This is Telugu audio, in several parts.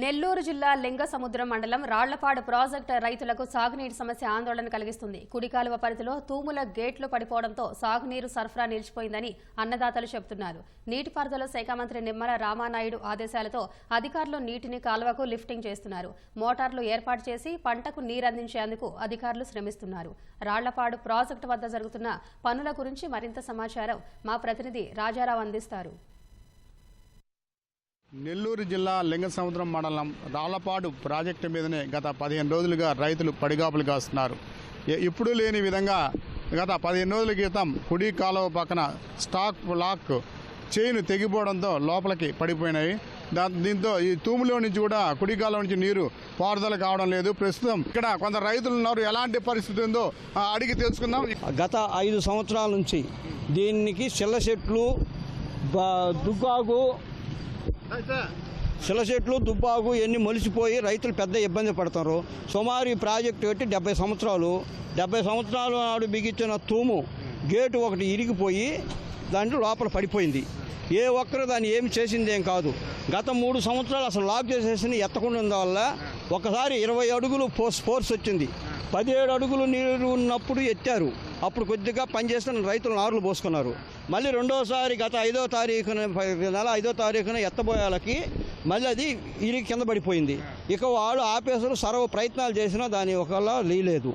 నెల్లూరు జిల్లా లింగసముద్రం మండలం రాళ్ళపాడు ప్రాజెక్టు రైతులకు సాగునీటి సమస్య ఆందోళన కలిగిస్తుంది. కుడికాలువ పరిధిలో తూముల గేట్లు పడిపోవడంతో సాగునీరు సరఫరా నిలిచిపోయిందని అన్నదాతలు చెబుతున్నారు. నీటిపారుదల శాఖ మంత్రి నిమ్మల రామానాయుడు ఆదేశాలతో అధికారులు నీటిని కాలువకు లిఫ్టింగ్ చేస్తున్నారు. మోటార్లు ఏర్పాటు చేసి పంటకు నీరందించేందుకు అధికారులు శ్రమిస్తున్నారు. రాళ్ళపాడు ప్రాజెక్టు వద్ద జరుగుతున్న పనుల గురించి మరింత సమాచారం మా ప్రతినిధి రాజారావు అందిస్తారు. నెల్లూరు జిల్లా లింగసముద్రం మండలం రాళ్ళపాడు ప్రాజెక్టు మీదనే గత పదిహేను రోజులుగా రైతులు పడిగాపులు కాస్తున్నారు. ఇప్పుడు లేని విధంగా గత పదిహేను రోజుల క్రితం కుడి కాలువ పక్కన స్టాక్ లాక్ చైన్ తెగిపోవడంతో లోపలికి పడిపోయినాయి. దీంతో ఈ తూములో నుంచి కూడా కుడి కాలువ నుంచి నీరు పారుదల కావడం లేదు. ప్రస్తుతం ఇక్కడ కొంత రైతులు ఉన్నారు. ఎలాంటి పరిస్థితి ఉందో ఆ, అడిగి తెలుసుకుందాం. గత ఐదు సంవత్సరాల నుంచి దీనికి చెల్ల చెట్లు దుగ్గాకు శిల చెట్లు దుబ్బాకు ఇవన్నీ మొలిసిపోయి రైతులు పెద్ద ఇబ్బంది పడుతున్నారు సుమారు ఈ ప్రాజెక్టు పెట్టి డెబ్బై సంవత్సరాలు. డెబ్బై సంవత్సరాల నాడు బిగించిన తూము గేటు ఒకటి ఇరిగిపోయి దాంట్లో లోపల పడిపోయింది. ఏ ఒక్కరు దాన్ని ఏమి చేసిందేం కాదు. గత మూడు సంవత్సరాలు అసలు లాక్ చేసేసి ఎత్తకుండా వల్ల ఒకసారి ఇరవై అడుగులు ఫోర్స్ ఫోర్స్ వచ్చింది. పదిహేడు అడుగులు నీరు ఉన్నప్పుడు ఎత్తారు. అప్పుడు కొద్దిగా పనిచేస్తున్న రైతులు నారులు పోసుకున్నారు. మళ్ళీ రెండోసారి గత ఐదో తారీఖున నెల ఐదో తారీఖున ఎత్తబోయాలకి మళ్ళీ అది ఇరిగి కింద పడిపోయింది. ఇక వాళ్ళు ఆపేసారు సర్వ ప్రయత్నాలు చేసినా దాని ఒకలా లేలేదు.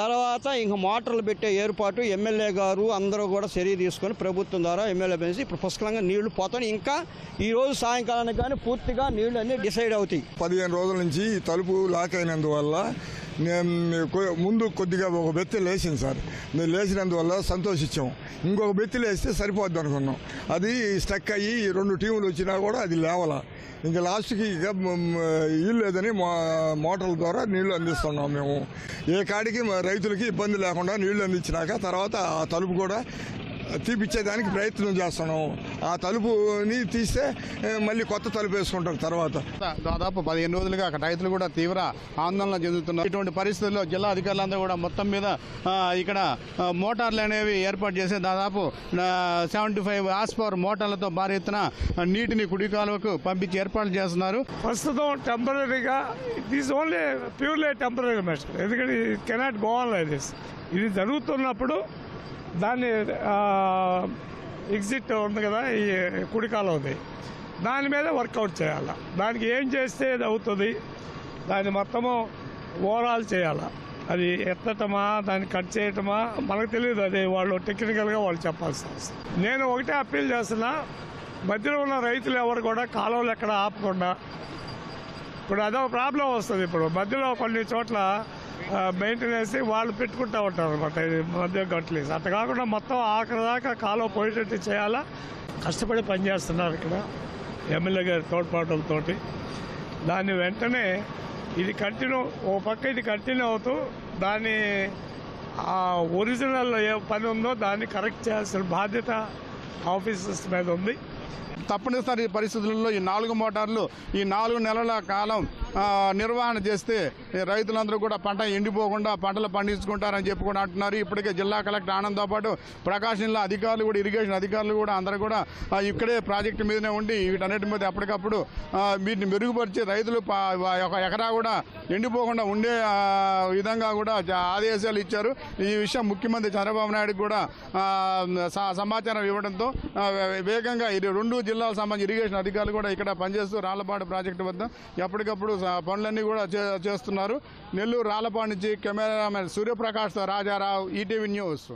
తర్వాత ఇంక మోటార్లు పెట్టే ఏర్పాటు ఎమ్మెల్యే గారు అందరూ కూడా చర్య తీసుకొని ప్రభుత్వం ద్వారా ఎమ్మెల్యే పెంచి ఇప్పుడు పుష్కలంగా నీళ్ళు పోతాయి ఇంకా ఈ రోజు సాయంకాలానికి కానీ పూర్తిగా నీళ్ళు అన్నీ డిసైడ్ అవుతాయి. పదిహేను రోజుల నుంచి తలుపు లాక్ అయినందువల్ల ముందు కొద్దిగా ఒక బెత్తి లేచింది సార్. మేము లేచినందువల్ల సంతోషించాం. ఇంకొక బెత్తి లేస్తే సరిపోద్ది అనుకున్నాం. అది స్టక్ అయ్యి రెండు టీములు వచ్చినా కూడా అది లేవల. ఇంకా లాస్ట్కి ఇక ఇల్లు లేదని మో- మోటార్ల ద్వారా నీళ్ళు అందిస్తున్నాం మేము. ఏ కాడికి రైతులకి ఇబ్బంది లేకుండా నీళ్ళు అందించినాక తర్వాత ఆ తలుపు కూడా తీపిచ్చేదానికి ప్రయత్నం చేస్తున్నాం. ఆ తలుపుని తీస్తే మళ్ళీ కొత్త తలుపు వేసుకుంటాం తర్వాత. దాదాపు పదిహేను రోజులుగా అక్కడ రైతులు కూడా తీవ్ర ఆందోళన చెందుతున్నారు. ఇటువంటి పరిస్థితుల్లో జిల్లా అధికారులందరూ కూడా మొత్తం మీద ఇక్కడ మోటార్లు అనేవి ఏర్పాటు చేసి దాదాపు సెవెంటీ ఫైవ్ హార్స్ పవర్ మోటార్లతో భారీ ఎత్తున నీటిని కుడి కాలువకు పంపించి ఏర్పాట్లు చేస్తున్నారు. ప్రస్తుతం టెంపరీగా it is only purely temporary measure ఎందుకంటే cannot go on like this ఇది జరుగుతున్నప్పుడు దాన్ని ఎగ్జిట్ ఉంది కదా ఈ కుడికాలం ఉంది దాని మీద వర్కౌట్ చేయాలి. దానికి ఏం చేస్తే ఇది అవుతుంది దాన్ని మొత్తము ఓవరాల్ చేయాలి. అది ఎత్తటమా దాన్ని కట్ చేయటమా మనకు తెలియదు. అది వాళ్ళు టెక్నికల్గా వాళ్ళు చెప్పాల్సిన అవసరం. నేను ఒకటే అప్పీల్ చేస్తున్నా మధ్యలో ఉన్న రైతులు ఎవరు కూడా కాలువలు ఎక్కడ ఆపకుండా ఇప్పుడు అదో ప్రాబ్లం వస్తుంది ఇప్పుడు. మధ్యలో కొన్ని చోట్ల మెయింటెనెన్స్ వాళ్ళు పెట్టుకుంటూ ఉంటారు అనమాట మధ్య గట్లేసి అట్లా కాకుండా మొత్తం ఆఖరి దాకా కాలువ పోయేటట్టు చేయాలా? కష్టపడి పనిచేస్తున్నారు ఇక్కడ ఎమ్మెల్యే గారి తోడ్పాటులతో దాన్ని వెంటనే ఇది కంటిన్యూ ఓ పక్క ఇది కంటిన్యూ అవుతూ దాన్ని ఆ ఒరిజినల్ ఏ పని ఉందో దాన్ని కరెక్ట్ చేయాల్సిన బాధ్యత ఆఫీసర్స్ మీద ఉంది. తప్పనిసరి పరిస్థితుల్లో ఈ నాలుగు మోటార్లు ఈ నాలుగు నెలల కాలం నిర్వహణ చేస్తే రైతులందరూ కూడా పంట ఎండిపోకుండా పంటలు పండించుకుంటారని చెప్పి కూడా అంటున్నారు. ఇప్పటికే జిల్లా కలెక్టర్ ఆనంద్తో పాటు ప్రకాశం జిల్లా అధికారులు కూడా ఇరిగేషన్ అధికారులు కూడా అందరూ కూడా ఇక్కడే ప్రాజెక్టు మీదనే ఉండి వీటన్నిటి మీద ఎప్పటికప్పుడు వీటిని మెరుగుపరిచి రైతులు ఒక ఎకరా కూడా ఎండిపోకుండా ఉండే విధంగా కూడా ఆదేశాలు ఇచ్చారు. ఈ విషయం ముఖ్యమంత్రి చంద్రబాబు నాయుడు కూడా స- సమాచారం ఇవ్వడంతో వే- వేగంగా రెండు జిల్లాలకు సంబంధించి ఇరిగేషన్ అధికారులు కూడా ఇక్కడ పనిచేస్తూ రాళ్ళపాడు ప్రాజెక్టు వద్ద ఎప్పటికప్పుడు పనులన్నీ కూడా చే- చేస్తున్నారు. నెల్లూరు రాళ్ళపాడు నుంచి కెమెరామెన్ సూర్యప్రకాష్తో రాజారావు ఈటీవీ న్యూస్.